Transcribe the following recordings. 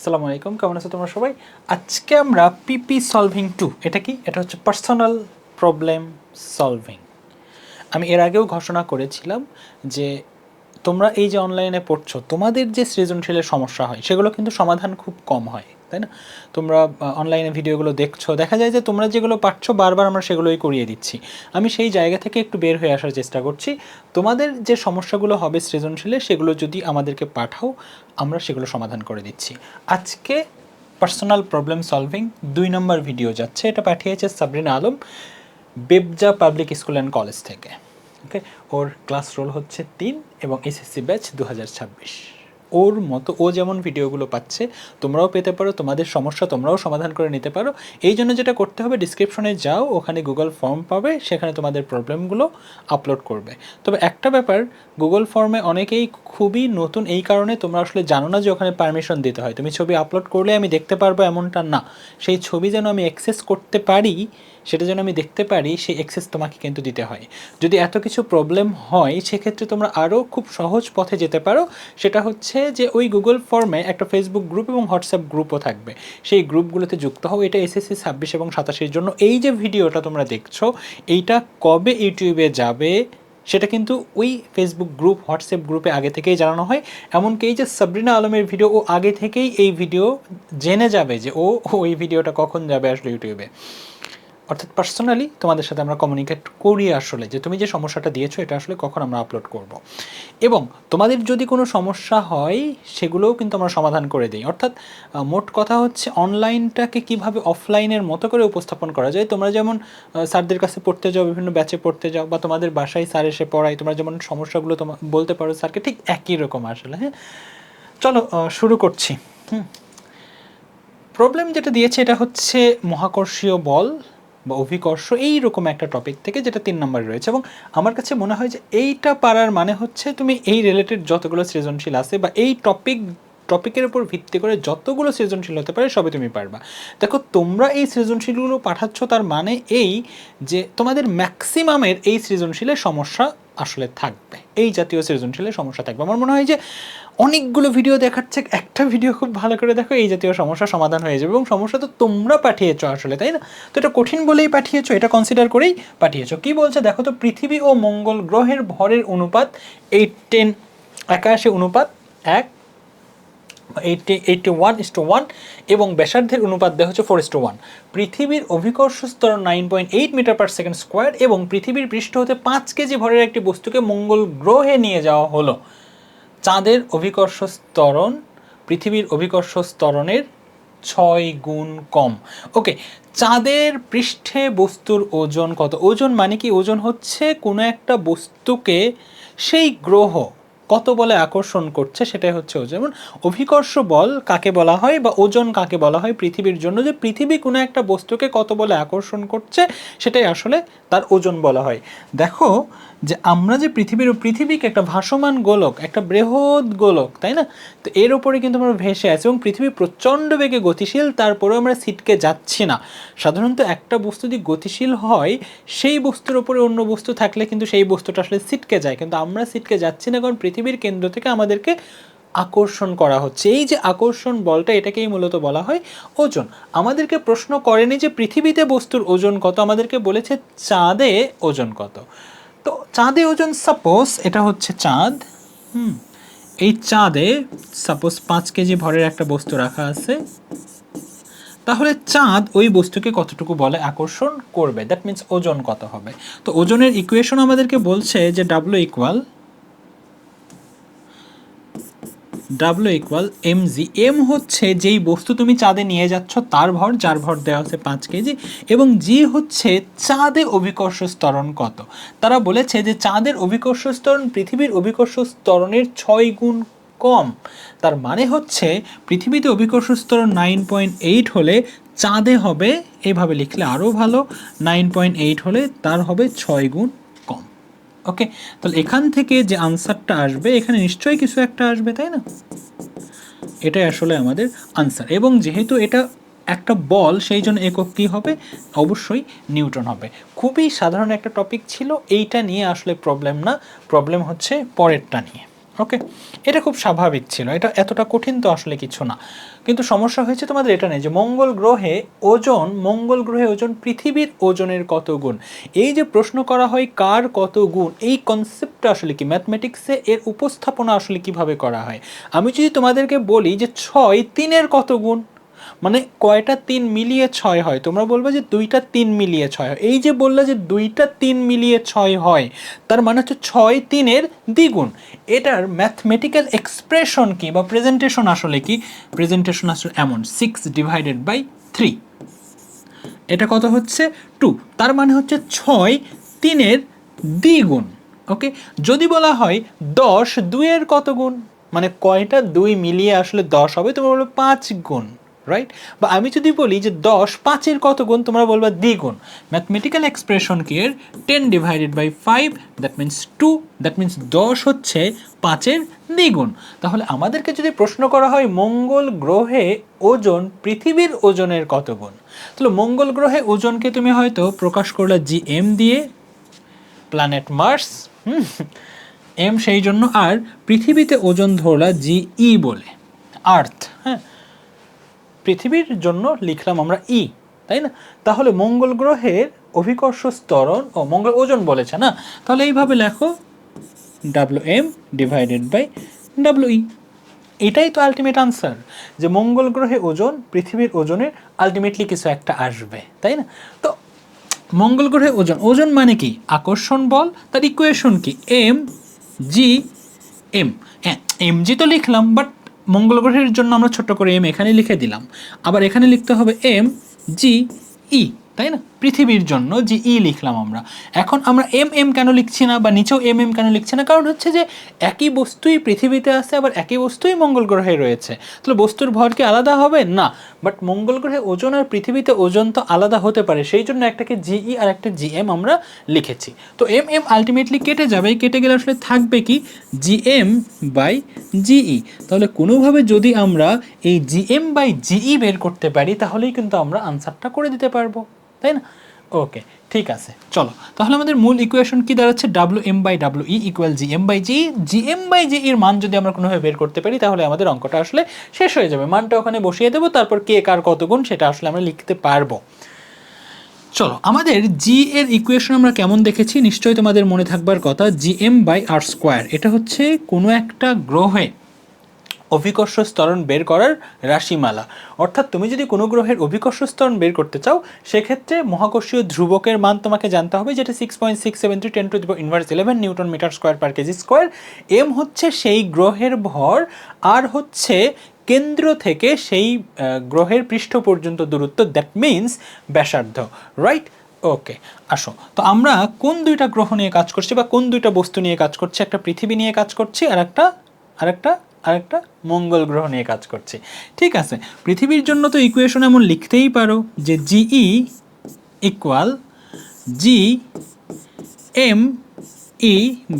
আসসালামু আলাইকুম, কেমন আছো তোমরা সবাই? আজকে আমরা পিপি সলভিং টু এটা কি? এটা হচ্ছে পার্সোনাল প্রবলেম সলভিং আমি এর আগেও ঘোষণা করেছিলাম যে তোমরা এই যে অনলাইনে পড়ছো, তোমাদের যে সৃজনশীলের সমস্যা হয়, সেগুলো কিন্তু সমাধান খুব কম হয়। তাই না? তোমরা অনলাইনে ভিডিওগুলো দেখছ। দেখা যায় যে তোমরা যেগুলো পাচ্ছো বারবার আমরা সেগুলোই করিয়ে দিচ্ছি। আমি সেই জায়গা থেকে একটু বের হয়ে আসার চেষ্টা করছি। তোমাদের যে সমস্যাগুলো হবে সৃজনশীলে, সেগুলো যদি আমাদেরকে পাঠাও, আমরা সেগুলো সমাধান করে দিচ্ছি। আজকে পার্সোনাল প্রবলেম সলভিং দুই নম্বর ভিডিও যাচ্ছে। এটা পাঠিয়েছে সাবরিনা আলম, বেবজা পাবলিক স্কুল অ্যান্ড কলেজ থেকে। ওকে ওর ক্লাস রোল হচ্ছে তিন এবং এসএসসি ব্যাচ দু হাজার ছাব্বিশ। ওর মতো, ও যেমন ভিডিওগুলো পাচ্ছে, তোমরাও পেতে পারো, তোমাদের সমস্যা তোমরাও সমাধান করে নিতে পারো। এই জন্য যেটা করতে হবে ডিসক্রিপশনে যাও, ওখানে গুগল ফর্ম পাবে, সেখানে তোমাদের প্রবলেমগুলো আপলোড করবে। তবে একটা ব্যাপার গুগল ফর্মে অনেকেই খুবই নতুন, এই কারণে তোমরা আসলে জানো না যে ওখানে পারমিশন দিতে হয়। তুমি ছবি আপলোড করলে আমি দেখতে পারব এমনটা না। সেই ছবি যেন আমি অ্যাক্সেস করতে পারি সেটা যেন আমি দেখতে পারি সেই অ্যাক্সেস তোমাকে কিন্তু দিতে হয়। যদি এত কিছু প্রবলেম হয়, সেক্ষেত্রে তোমরা আরও খুব সহজ পথে যেতে পারো। সেটা হচ্ছে যে ওই গুগল ফর্মে একটা ফেসবুক গ্রুপ এবং হোয়াটসঅ্যাপ গ্রুপও থাকবে। সেই গ্রুপগুলোতে যুক্ত হও। এটা এসএসসি ছাব্বিশ এবং সাতাশের জন্য। এই যে ভিডিওটা তোমরা দেখছ, এইটা কবে ইউটিউবে যাবে, সেটা কিন্তু ওই ফেসবুক গ্রুপ হোয়াটসঅ্যাপ গ্রুপে আগে থেকেই জানানো হয়। এমনকি এই যে সাবরিনা আলমের ভিডিও ও আগে থেকেই এই ভিডিও জেনে যাবে যে ও ওই ভিডিওটা কখন যাবে আসলে ইউটিউবে। অর্থাৎ পার্সোনালি তোমাদের সাথে আমরা কমিউনিকেট করি আসলে যে তুমি যে সমস্যাটা দিয়েছ এটা আসলে কখন আমরা আপলোড করব। এবং তোমাদের যদি কোনো সমস্যা হয় সেগুলোও কিন্তু আমরা সমাধান করে দিই। অর্থাৎ মোট কথা হচ্ছে অনলাইনটাকে কীভাবে অফলাইনের মতো করে উপস্থাপন করা যায়? তোমরা যেমন স্যারদের কাছে পড়তে যাও, বিভিন্ন ব্যাচে পড়তে যাও, বা তোমাদের বাসায় স্যার এসে পড়ায়, তোমরা যেমন সমস্যাগুলো তোমার বলতে পারো স্যারকে, ঠিক একই রকম আসলে হ্যাঁ? চলো শুরু করছি, হুম? প্রবলেম যেটা দিয়েছে এটা হচ্ছে মহাকর্ষীয় বল। বা অভিকর্ষ এই রকম একটা টপিক থেকে যেটা তিন নম্বরে রয়েছে এবং আমার কাছে মনে হয় যে এইটা পারার মানে হচ্ছে তুমি এই রিলেটেড যতগুলো সৃজনশীল আছে বা এই টপিক টপিকের উপর ভিত্তি করে যতগুলো সৃজনশীল হতে পারে সবে তুমি পারবা। দেখো, তোমরা এই সৃজনশীলগুলো পাঠাচ্ছ তার মানে এই যে তোমাদের ম্যাক্সিমামের এই সৃজনশীলের সমস্যা আসলে থাকবে। এই জাতীয় সৃজনশীলের সমস্যা থাকবে। আমার মনে হয় যে অনেকগুলো ভিডিও দেখাচ্ছে একটা ভিডিও খুব ভালো করে দেখো, এই জাতীয় সমস্যা সমাধান হয়ে যাবে। এবং সমস্যা তো তোমরা পাঠিয়েছো আসলে, তাই না? তো এটা কঠিন বলেই পাঠিয়েছো, এটা কনসিডার করেই পাঠিয়েছো। কি বলছে? দেখো তো, পৃথিবী ও মঙ্গল গ্রহের ভরের অনুপাত এইট টেন একাশি অনুপাত, এক eighty eighty one is two one এবং ব্যাসার্ধের অনুপাত দেওয়া হচ্ছে ফোর ইস টু ওয়ান পৃথিবীর অভিকর্ষ স্তর nine point eight metre per second square এবং পৃথিবীর পৃষ্ঠ হতে পাঁচ কেজি ভরের একটি বস্তুকে মঙ্গল গ্রহে নিয়ে যাওয়া হলো। চাঁদের অভিকর্ষ স্তরণ, পৃথিবীর অভিকর্ষ স্তরণের ছয় গুণ কম। ওকে চাঁদের পৃষ্ঠে বস্তুর ওজন কত? ওজন মানে কি? ওজন হচ্ছে কোনো একটা বস্তুকে সেই গ্রহ কত বলে আকর্ষণ করছে সেটাই হচ্ছে ওজন। যেমন অভিকর্ষ বল কাকে বলা হয় বা ওজন কাকে বলা হয় পৃথিবীর জন্য, যে পৃথিবী কোনো একটা বস্তুকে কত বলে আকর্ষণ করছে সেটাই আসলে তার ওজন বলা হয়। দেখো যে আমরা যে পৃথিবীর পৃথিবীকে একটা ভাসমান গোলক, একটা বৃহৎ গোলক, তাই না? তো এর উপরে কিন্তু আমরা ভেসে আছি এবং পৃথিবী প্রচণ্ড বেগে গতিশীল, তারপরেও আমরা সিটকে যাচ্ছি না। সাধারণত একটা বস্তু যদি গতিশীল হয়, সেই বস্তুর উপরে অন্য বস্তু থাকলে কিন্তু সেই বস্তুটা আসলে সিটকে যায়। কিন্তু আমরা সিটকে যাচ্ছি না কারণ পৃথিবীর কেন্দ্র থেকে আমাদেরকে আকর্ষণ করা হচ্ছে। এই যে আকর্ষণ বলটা, এটাকেই মূলত বলা হয় ওজন। আমাদেরকে প্রশ্ন করেনি যে পৃথিবীতে বস্তুর ওজন কত, আমাদেরকে বলেছে চাঁদে ওজন কত। তো চাঁদে ওজন সাপোজ এটা হচ্ছে চাঁদ, হুম, এই চাঁদে সাপোজ পাঁচ কেজি ভরের একটা বস্তু রাখা আছে। তাহলে চাঁদ ওই বস্তুকে কতটুকু বলে আকর্ষণ করবে? দ্যাট মিন্স ওজন কত হবে। তো ওজনের ইকুয়েশন আমাদেরকে বলছে যে W equal W equal M G M হচ্ছে যেই বস্তু তুমি চাঁদে নিয়ে যাচ্ছ, তার ভর, যার ভর দেওয়া হচ্ছে পাঁচ কেজি, এবং জি হচ্ছে চাঁদে অভিকর্ষ স্তরণ কত? তারা বলেছে যে চাঁদের অভিকর্ষ স্তরণ পৃথিবীর অভিকর্ষ স্তরণের ছয় গুণ কম। তার মানে হচ্ছে পৃথিবীতে অভিকর্ষ স্তরণ নাইন পয়েন্ট এইট হলে চাঁদে হবে, এভাবে লিখলে আরও ভালো নাইন পয়েন্ট এইট হলে তার হবে ছয় গুণ ওকে তাহলে এখান থেকে যে আনসারটা আসবে, এখানে নিশ্চয়ই কিছু একটা আসবে, তাই না? এটাই আসলে আমাদের আনসার এবং যেহেতু এটা একটা বল, সেই জন্য একক কী হবে? অবশ্যই নিউটন হবে। খুবই সাধারণ একটা টপিক ছিল, এইটা নিয়ে আসলে প্রবলেম না। প্রবলেম হচ্ছে পরেরটা নিয়ে। ওকে এটা খুব স্বাভাবিক ছিল। এটা এতটা কঠিন তো আসলে কিছু না। কিন্তু সমস্যা হয়েছে তোমাদের এটা নেই যে মঙ্গল গ্রহে ওজন, মঙ্গল গ্রহে ওজন পৃথিবীর ওজনের কত গুণ? এই যে প্রশ্ন করা হয় কার কত গুণ, এই কনসেপ্টটা আসলে কি? ম্যাথমেটিক্সে এর উপস্থাপনা আসলে কীভাবে করা হয়? আমি যদি তোমাদেরকে বলি যে ছয় তিনের কত গুণ? মানে কয়টা তিন মিলিয়ে ছয় হয়? তোমরা বলবে যে দুইটা তিন মিলিয়ে ছয় হয়। এই যে বললে যে দুইটা তিন মিলিয়ে ছয় হয়, তার মানে হচ্ছে ছয় তিনের দ্বিগুণ। এটার ম্যাথমেটিক্যাল এক্সপ্রেশন কি বা প্রেজেন্টেশন আসলে কি? প্রেজেন্টেশন আসলে এমন সিক্স ডিভাইডেড বাই থ্রি এটা কত হচ্ছে? টু তার মানে হচ্ছে ছয় তিনের দ্বিগুণ। ওকে যদি বলা হয় দশ দুইয়ের কত গুণ? মানে কয়টা দুই মিলিয়ে আসলে দশ হবে? তোমরা বলবে পাঁচ গুণ। রাইট বা আমি যদি বলি যে দশ, পাঁচের কত গুণ, তোমরা বলবা দ্বিগুণ। ম্যাথমেটিক্যাল এক্সপ্রেশন কি ten divided by five that means two that means দশ হচ্ছে পাঁচের দ্বিগুণ। তাহলে আমাদেরকে যদি প্রশ্ন করা হয়, মঙ্গল গ্রহে ওজন, পৃথিবীর ওজনের কত গুণ? তাহলে মঙ্গল গ্রহে ওজনকে তুমি হয়তো প্রকাশ করলে জি এম দিয়ে প্ল্যানেট মার্স এম সেই জন্য, আর পৃথিবীতে ওজন ধরলা জি ই বলে আর্থ পৃথিবীর জন্য লিখলাম আমরা ই, তাই না? তাহলে মঙ্গল গ্রহের অভিকর্ষ স্তরণ ও মঙ্গল ওজন বলেছে না? তাহলে এইভাবে লেখো W M divided by W E. এটাই তো আলটিমেট আনসার যে মঙ্গল গ্রহে ওজন, পৃথিবীর ওজনের আলটিমেটলি কিছু একটা আসবে, তাই না? তো মঙ্গল গ্রহে ওজন ওজন মানে কি? আকর্ষণ বল, তার ইকুয়েশন কি? এম জি এম হ্যাঁ এম জি তো লিখলাম বাট মঙ্গল গ্রহের জন্য আমরা ছোট্ট করে এম এখানে লিখে দিলাম। আবার এখানে লিখতে হবে এম জি ই তাই না? পৃথিবীর জন্য যে ই লিখলাম আমরা। এখন আমরা এম এম কেন লিখছি না বা নিচেও এম এম কেন লিখছি না? কারণ হচ্ছে যে একই বস্তুই পৃথিবীতে আছে, আবার একই বস্তুই মঙ্গল গ্রহে রয়েছে। তাহলে বস্তুর ভর কি আলাদা হবে? না। বাট মঙ্গল গ্রহে ওজন আর পৃথিবীতে ওজন তো আলাদা হতে পারে। সেই জন্য একটাকে জিই আর একটা জি এম আমরা লিখেছি। তো এম এম আলটিমেটলি কেটে যাবে। কেটে গেলে আসলে থাকবে কি? জি এম বাই জিই তাহলে কোনোভাবে যদি আমরা এই জি এম বাই জিই বের করতে পারি, তাহলেই কিন্তু আমরা আনসারটা করে দিতে পারব। তাই না? ওকে ঠিক আছে, চলো। তাহলে আমাদের মূল ইকুয়েশন কি দাঁড়াচ্ছে? W M by W E equal G M by G G M by G এর মান যদি আমরা কোনোভাবে বের করতে পারি, তাহলে আমাদের অঙ্কটা আসলে শেষ হয়ে যাবে। মানটা ওখানে বসিয়ে দেবো, তারপর কে কার কত গুণ সেটা আসলে আমরা লিখতে পারব। চলো, আমাদের জি এর ইকুয়েশন আমরা কেমন দেখেছি? নিশ্চয়ই তোমাদের মনে থাকবার কথা G M by R square এটা হচ্ছে কোনো একটা গ্রহে। অভিকর্ষ স্তরণ বের করার রাশিমালা। অর্থাৎ তুমি যদি কোনো গ্রহের অভিকর্ষ স্তরণ বের করতে চাও, সেক্ষেত্রে মহাকর্ষীয় ধ্রুবকের মান তোমাকে জানতে হবে, যেটা six point six seven three ten two inverse eleven newton metre square per K G square M হচ্ছে সেই গ্রহের ভর, আর হচ্ছে কেন্দ্র থেকে সেই গ্রহের পৃষ্ঠ পর্যন্ত দূরত্ব দ্যাট মিন্স ব্যাসার্ধ। রাইট ওকে আসো। তো আমরা কোন দুইটা গ্রহ নিয়ে কাজ করছি বা কোন দুইটা বস্তু নিয়ে কাজ করছি? একটা পৃথিবী নিয়ে কাজ করছি, আর একটা আরেকটা আরেকটা মঙ্গল গ্রহ নিয়ে কাজ করছে। ঠিক আছে, পৃথিবীর জন্য তো ইকুয়েশন এমন লিখতেই পারো যে G E equal G M E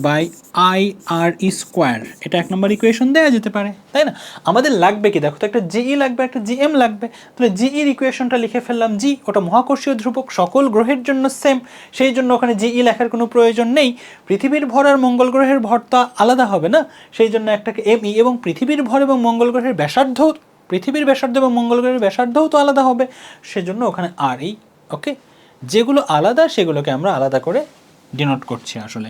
by I R E square এটা এক নম্বর ইকুয়েশন দেওয়া যেতে পারে, তাই না? আমাদের লাগবে কি? দেখো তো একটা জিই লাগবে, একটা জিএম লাগবে। তাহলে জিইর ইকুয়েশনটা লিখে ফেললাম জি ওটা মহাকর্ষীয় ধ্রুবক, সকল গ্রহের জন্য সেম সেই জন্য ওখানে জিই লেখার কোনো প্রয়োজন নেই। পৃথিবীর ভর আর মঙ্গল গ্রহের ভর তো আলাদা হবে, না? সেই জন্য একটাকে এম ই এবং পৃথিবীর ভর এবং মঙ্গল গ্রহের ব্যাসার্ধ, পৃথিবীর ব্যাসার্ধ এবং মঙ্গল গ্রহের ব্যাসার্ধও তো আলাদা হবে। সেজন্য ওখানে আর এই ওকে যেগুলো আলাদা, সেগুলোকে আমরা আলাদা করে ডিনোট করছি আসলে।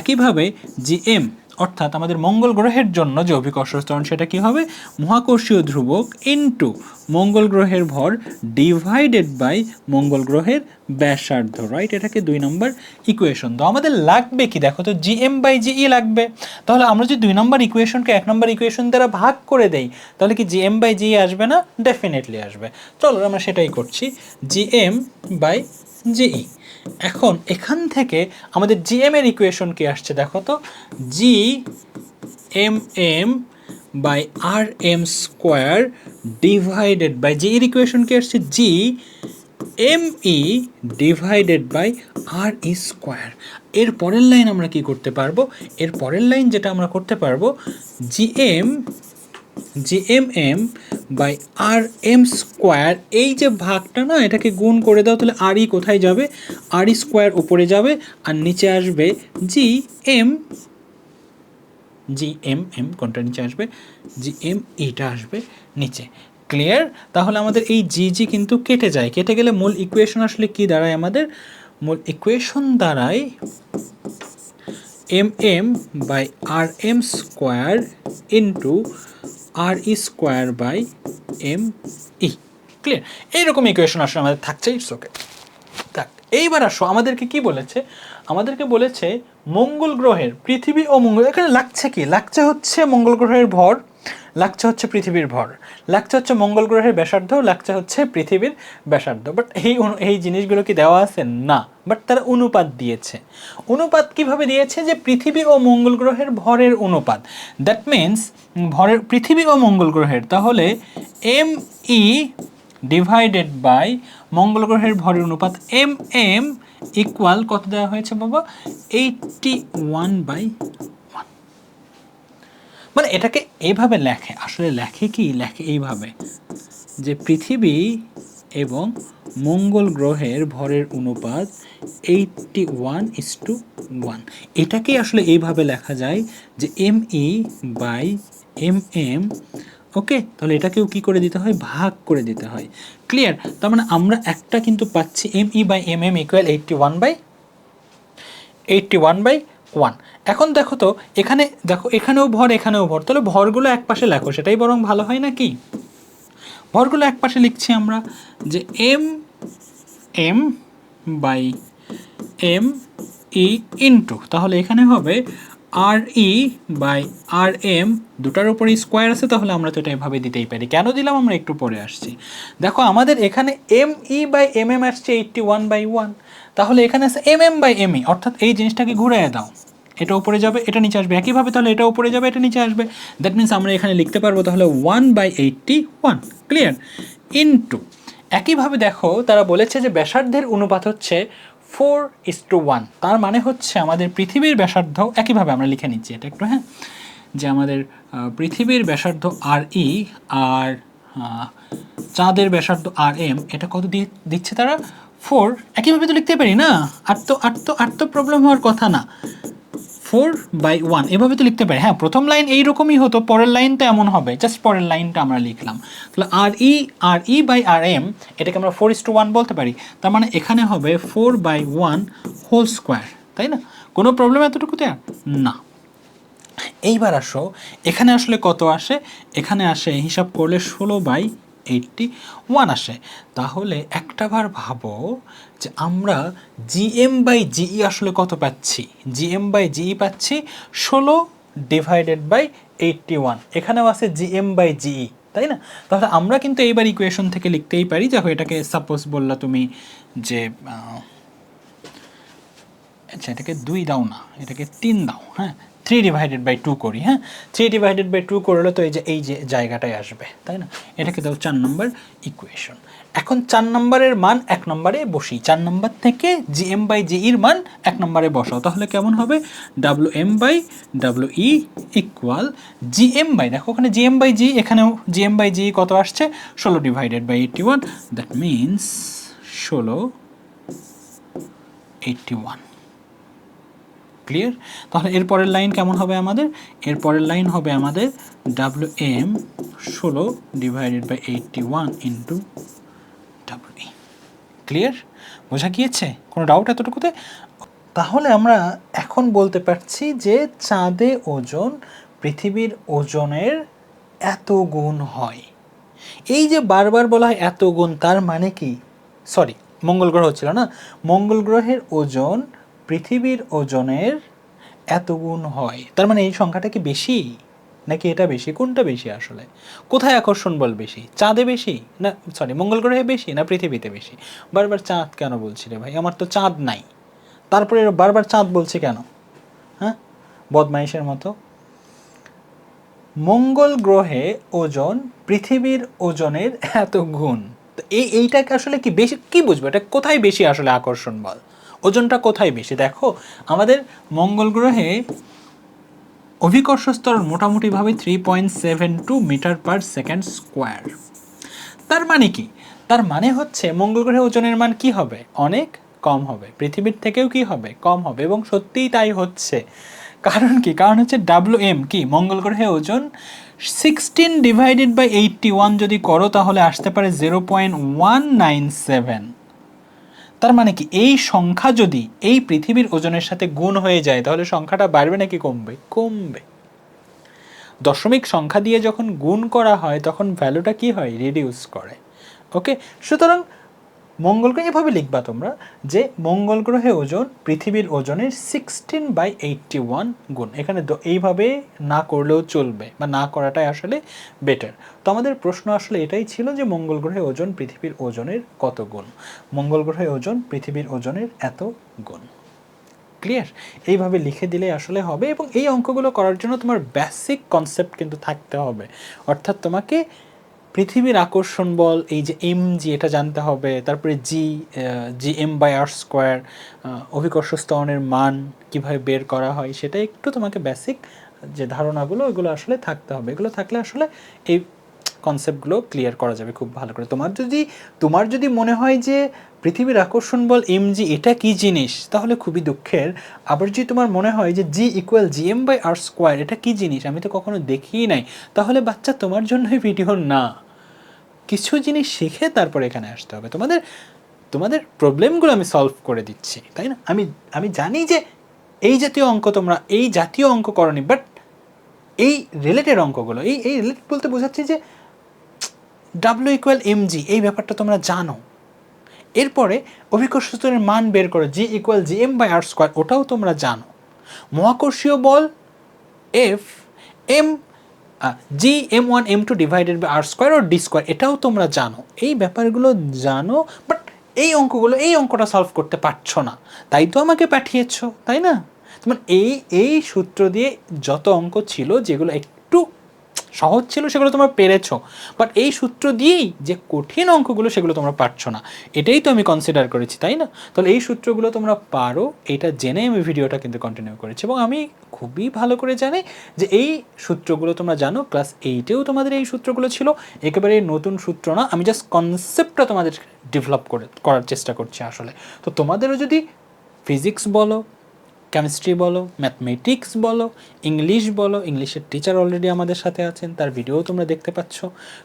একইভাবে জি এম অর্থাৎ আমাদের মঙ্গল গ্রহের জন্য যে অভিকর্ষ স্তরণ সেটা কি হবে? মহাকর্ষীয় ধ্রুবক ইনটু মঙ্গল গ্রহের ভর ডিভাইডেড বাই মঙ্গল গ্রহের ব্যাসার্ধ রাইট এটাকে দুই নম্বর ইকুয়েশন তো আমাদের লাগবে কি? দেখো তো জি এম বাই জিই লাগবে। তাহলে আমরা যদি দুই নম্বর ইকুয়েশনকে এক নম্বর ইকুয়েশন দ্বারা ভাগ করে দেই, তাহলে কি জি এম বাই জিই আসবে না? ডেফিনেটলি আসবে। চলো আমরা সেটাই করছি। জি এম বাই জিই এখন এখান থেকে আমাদের জিএম এর ইকুয়েশন কি আসছে দেখো তো? G M M by R M square divided by G এর ইকুয়েশন কি আসছে? G M E divided by R E square এর পরের লাইন আমরা কি করতে পারব? এর পরের লাইন যেটা আমরা করতে পারব G M G M M by R M square এই যে ভাগটা না, এটাকে গুণ করে দাও, তাহলে আর ই কোথায় যাবে? আর ই স্কোয়ার উপরে যাবে, আর নিচে আসবে G M G M M কোনটা নিচে আসবে? জি এম এইটা আসবে নিচে। ক্লিয়ার তাহলে আমাদের এই জি জি কিন্তু কেটে যায়। কেটে গেলে মূল ইকুয়েশন আসলে কি দাঁড়ায় আমাদের? মূল ইকুয়েশন দাঁড়ায় M M by R M square into R E square by M E clear এইরকম ইকুয়েশন আসলে আমাদের থাকছে ইটস ওকে থাক এইবার আসো, আমাদেরকে কি বলেছে? আমাদেরকে বলেছে মঙ্গল গ্রহের পৃথিবী ও মঙ্গল, এখানে লাগছে কি? লাগছে হচ্ছে মঙ্গল গ্রহের ভর লাগছে হচ্ছে পৃথিবীর ভর। লাগছে হচ্ছে মঙ্গল গ্রহের ব্যাসার্ধ লাগছে হচ্ছে পৃথিবীর ব্যাসার্ধ। বাট এই এই জিনিসগুলো কি দেওয়া আছে? না। বাট তারা অনুপাত দিয়েছে। অনুপাত কীভাবে দিয়েছে? যে পৃথিবী ও মঙ্গল গ্রহের ভরের অনুপাত। দ্যাট মিন্স ভরের, পৃথিবী ও মঙ্গল গ্রহের। তাহলে এম ই ডিভাইডেড বাই মঙ্গল গ্রহের ভরের অনুপাত এম এম ইকুয়াল কত দেওয়া হয়েছে বাবা? এইটটি ওয়ান বাই মানে এটাকে এইভাবে লেখে। আসলে লেখে কি? লেখে এইভাবে যে পৃথিবী এবং মঙ্গল গ্রহের ভরের অনুপাত eighty one is to one এটাকেই আসলে এইভাবে লেখা যায় যে M E by M M okay তাহলে এটাকেও কি করে দিতে হয়? ভাগ করে দিতে হয়। ক্লিয়ার তার মানে আমরা একটা কিন্তু পাচ্ছি M E by M M equal eighty one by eighty one by one এখন দেখো তো, এখানে, দেখো, এখানেও ভর এখানেও ভর। তাহলে ভরগুলো এক পাশে লেখো, সেটাই বরং ভালো হয় না কি? ভরগুলো এক পাশে লিখছি আমরা যে M M by M E into তাহলে এখানে হবে আর ই বাই আর এম দুটার উপরে স্কোয়ার আছে, তাহলে আমরা তো এটা এভাবে দিতেই পারি। কেন দিলাম? আমরা একটু পরে আসছি। দেখো, আমাদের এখানে M E by M M আসছে এইটটি ওয়ান বাই ওয়ান তাহলে এখানে আছে M M by M E অর্থাৎ এই জিনিসটাকে ঘুরিয়ে দাও। এটা উপরে যাবে, এটা নিচে আসবে। একইভাবে তাহলে এটা উপরে যাবে, এটা নিচে আসবে। দ্যাট মিন্স আমরা এখানে লিখতে পারব তাহলে one by eighty one clear into একইভাবে দেখো, তারা বলেছে যে ব্যাসার্ধের অনুপাত হচ্ছে ফোর ইস টু ওয়ান তার মানে হচ্ছে আমাদের পৃথিবীর ব্যাসার্ধ একইভাবে আমরা লিখে নিচ্ছি। এটা একটু হ্যাঁ? যে আমাদের পৃথিবীর ব্যাসার্ধ আর ই আর চাঁদের ব্যাসার্ধ আর এম এটা কত দিয়ে দিচ্ছে তারা? ফোর, একইভাবে তো লিখতে পারি না? আর তো আর তো আর তো প্রবলেম হওয়ার কথা না। ফোর বাই ওয়ান, এভাবে তো লিখতে পারি। হ্যাঁ প্রথম লাইন এইরকমই হতো, পরের লাইনটা এমন হবে। জাস্ট পরের লাইনটা আমরা লিখলাম। তাহলে আর ই আর ই বাই আর এম, এটাকে আমরা ফোর ইস টু ওয়ান বলতে পারি। তার মানে এখানে হবে four by one whole square তাই না? কোনো প্রবলেম এতটুকুতে আর না। এইবার আসো, এখানে আসলে কত আসে? এখানে আসে হিসাব করলে ষোলো বাই এইটটি ওয়ান আসে। তাহলে একটা বার ভাবো যে আমরা জিএম বাই জিই আসলে কত পাচ্ছি? জিএম বাই জিই পাচ্ছি ষোলো ডিভাইডেড বাই এইটটি ওয়ান এখানেও আছে জিএম বাই জিই তাই না? তাহলে আমরা কিন্তু এইবার ইকুয়েশন থেকে লিখতেই পারি, দেখো এটাকে সাপোজ বললা তুমি যে আচ্ছা এটাকে দুই দাও না, এটাকে তিন দাও হ্যাঁ? থ্রি ডিভাইডেড বাই টু করি হ্যাঁ? থ্রি ডিভাইডেড বাই টু করলে তো এই যে এই যে জায়গাটায় আসবে, তাই না? এটাকে দাও চার নম্বর ইকুয়েশন এখন চার নম্বরের মান এক নম্বরে বসি, চার নম্বর থেকে জি এম বাই জি ইর মান এক নম্বরে বসাও, তাহলে কেমন হবে? W M by W E equal G M by দেখো ওখানে জি এম বাই জি এখানেও জি এম বাই জি কত আসছে? ষোলো divided by eighty one that means ষোলো এইটটি ওয়ান ক্লিয়ার তাহলে এর পরের লাইন কেমন হবে আমাদের? এর পরের লাইন হবে আমাদের ডাব্লিউ এম ষোলো divided by eighty one into W E clear বোঝা গিয়েছে? কোনো ডাউট এতটুকুতে? তাহলে আমরা এখন বলতে পারছি যে চাঁদে ওজন পৃথিবীর ওজনের এত গুণ হয়। এই যে বারবার বলা হয় এত গুণ, তার মানে কি? সরি মঙ্গল গ্রহ ছিল না। মঙ্গল গ্রহের ওজন পৃথিবীর ওজনের এত গুণ হয়? তার মানে এই সংখ্যাটা কি বেশি? নাকি এটা বেশি? কোনটা বেশি আসলে? কোথায় আকর্ষণ বল বেশি? চাঁদে বেশি? না সরি মঙ্গল গ্রহে বেশি না পৃথিবীতে বেশি? বারবার চাঁদ কেন বলছি রে ভাই? আমার তো চাঁদ নাই। তারপরে বারবার চাঁদ বলছি কেন? হ্যাঁ? বদমাইশের মতো। মঙ্গল গ্রহে ওজন পৃথিবীর ওজনের এত গুণ। তো এই, এইটাকে আসলে কি বেশি, কি বুঝব? এটা কোথায় বেশি আসলে আকর্ষণ বল? ওজনটা কোথায় বেশি? দেখো, আমাদের মঙ্গল গ্রহে অভিকর্ষ স্তর মোটামুটিভাবে three point seven two metre per second square তার মানে কি? তার মানে হচ্ছে মঙ্গল গ্রহে ওজনের মান কি হবে? অনেক কম হবে। পৃথিবীর থেকেও কি হবে? কম হবে এবং সত্যিই তাই হচ্ছে। কারণ কি? কারণ হচ্ছে ডাব্লিউ এম কি? মঙ্গল গ্রহে ওজন sixteen divided by eighty one যদি করো, তাহলে আসতে পারে zero point one nine seven তার মানে কি এই সংখ্যা যদি এই পৃথিবীর ওজনের সাথে গুণ হয়ে যায়, তাহলে সংখ্যাটা বাড়বে নাকি কমবে? কমবে। দশমিক সংখ্যা দিয়ে যখন গুণ করা হয়, তখন ভ্যালুটা কি হয়? রিডিউস করে। ওকে সুতরাং মঙ্গল গ্রহে এভাবে লিখবা তোমরা যে মঙ্গল গ্রহে ওজন পৃথিবীর ওজনের সিক্সটিন বাই এইটটি ওয়ান গুণ। এখানে এইভাবে না করলেও চলবে বা না করাটাই আসলে বেটার তো আমাদের প্রশ্ন আসলে এটাই ছিল যে মঙ্গল গ্রহে ওজন পৃথিবীর ওজনের কত গুণ? মঙ্গল গ্রহে ওজন পৃথিবীর ওজনের এত গুণ। ক্লিয়ার এইভাবে লিখে দিলে আসলে হবে এবং এই অঙ্কগুলো করার জন্য তোমার বেসিক কনসেপ্ট কিন্তু থাকতে হবে। অর্থাৎ তোমাকে পৃথিবীর আকর্ষণ বল, এই যে এম জি এটা জানতে হবে। তারপরে G G M by R square অভিকর্ষ স্তরণের মান কীভাবে বের করা হয়, সেটা একটু তোমাকে বেসিক যে ধারণাগুলো এগুলো আসলে থাকতে হবে। এগুলো থাকলে আসলে এই কনসেপ্টগুলো ক্লিয়ার করা যাবে খুব ভালো করে। তোমার যদি তোমার যদি মনে হয় যে পৃথিবীর আকর্ষণ বল এম জি এটা কি জিনিস, তাহলে খুবই দুঃখের। আবার যদি তোমার মনে হয় যে G equal G M by R square এটা কি জিনিস, আমি তো কখনো দেখিই নাই, তাহলে বাচ্চা তোমার জন্যই ভিডিও না। কিছু জিনিস শিখে তারপরে এখানে আসতে হবে। তোমাদের তোমাদের প্রবলেমগুলো আমি সলভ করে দিচ্ছি, তাই না? আমি আমি জানি যে এই জাতীয় অঙ্ক তোমরা, এই জাতীয় অঙ্ক করনি বাট এই রিলেটেড অঙ্কগুলো, এই এই রিলেটেড বলতে বোঝাচ্ছি যে ডাব্লিউ ইকুয়াল এম জি এই ব্যাপারটা তোমরা জানো। এরপরে অভিকর্ষ সূত্রের মান বের করো G equal G M by R square ওটাও তোমরা জানো। মহাকর্ষীয় বল F M G M one M two divided by R square O D square এটাও তোমরা জানো। এই ব্যাপারগুলো জানো বাট এই অঙ্কগুলো, এই অঙ্কটা সলভ করতে পারছ না। তাই তো আমাকে পাঠিয়েছো, তাই না? তোমার এই এই সূত্র দিয়ে যত অঙ্ক ছিল, যেগুলো একটু সহজ ছিল, সেগুলো তোমরা পেরেছ। বাট এই সূত্র দিয়েই যে কঠিন অঙ্কগুলো, সেগুলো তোমরা পারছ না। এটাই তো আমি কনসিডার করেছি, তাই না? তাহলে এই সূত্রগুলো তোমরা পারো, এটা জেনে আমি ভিডিওটা কিন্তু কন্টিনিউ করেছি। এবং আমি খুবই ভালো করে জানি যে এই সূত্রগুলো তোমরা জানো ক্লাস এইটেও তোমাদের এই সূত্রগুলো ছিল। একেবারে নতুন সূত্র না, আমি জাস্ট কনসেপ্টটা তোমাদের ডেভেলপ করে, করার চেষ্টা করছি আসলে। তো তোমাদেরও যদি ফিজিক্স বলো কেমিস্ট্রি বলো ম্যাথমেটিক্স বলো ইংলিশ বলো ইংলিশের টিচার অলরেডি আমাদের সাথে আছেন, তার ভিডিও তোমরা দেখতে পাচ্ছ।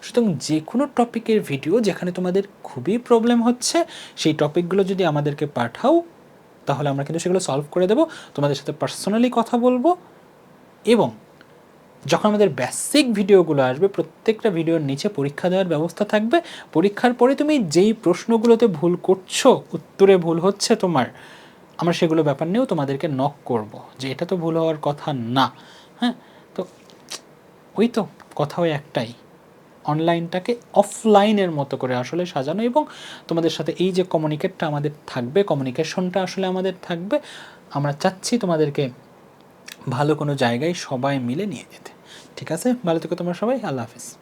সুতরাং যে কোনো টপিকের ভিডিও যেখানে তোমাদের খুবই প্রবলেম হচ্ছে, সেই টপিকগুলো যদি আমাদেরকে পাঠাও, তাহলে আমরা কিন্তু সেগুলো সলভ করে দেবো, তোমাদের সাথে পার্সোনালি কথা বলব এবং যখন আমাদের বেসিক ভিডিওগুলো আসবে, প্রত্যেকটা ভিডিওর নিচে পরীক্ষা দেওয়ার ব্যবস্থা থাকবে। পরীক্ষার পরে তুমি যেই প্রশ্নগুলোতে ভুল করছ, উত্তরে ভুল হচ্ছে তোমার আমরা সেগুলো ব্যাপার নিয়েও তোমাদেরকে নক করব যে এটা তো ভুল হওয়ার কথা না। হ্যাঁ? তো ওই তো কথা ওই একটাই। অনলাইনটাকে অফলাইনের মতো করে আসলে সাজানো এবং তোমাদের সাথে এই যে কমিউনিকেটটা আমাদের থাকবে কমিউনিকেশনটা আসলে আমাদের থাকবে, আমরা চাচ্ছি তোমাদেরকে ভালো কোনো জায়গায় সবাই মিলে নিয়ে যেতে। ঠিক আছে? ভালো থেকো তোমরা সবাই। আল্লাহ হাফিজ।